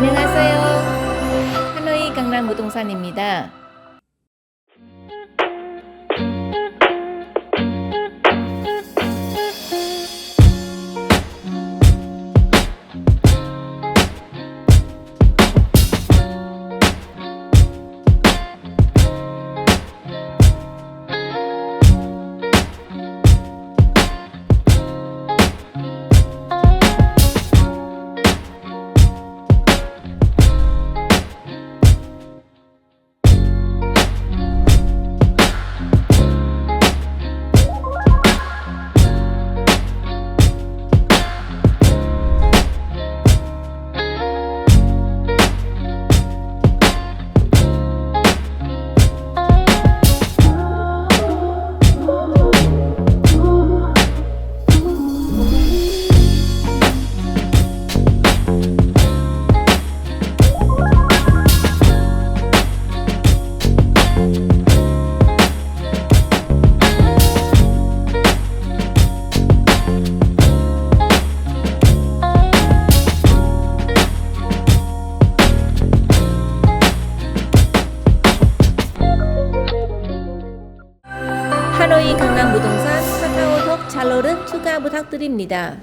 안녕하세요. 하노이 강남 부동산입니다. 하노이 강남 부동산 카카오톡 잘로를 추가 부탁드립니다.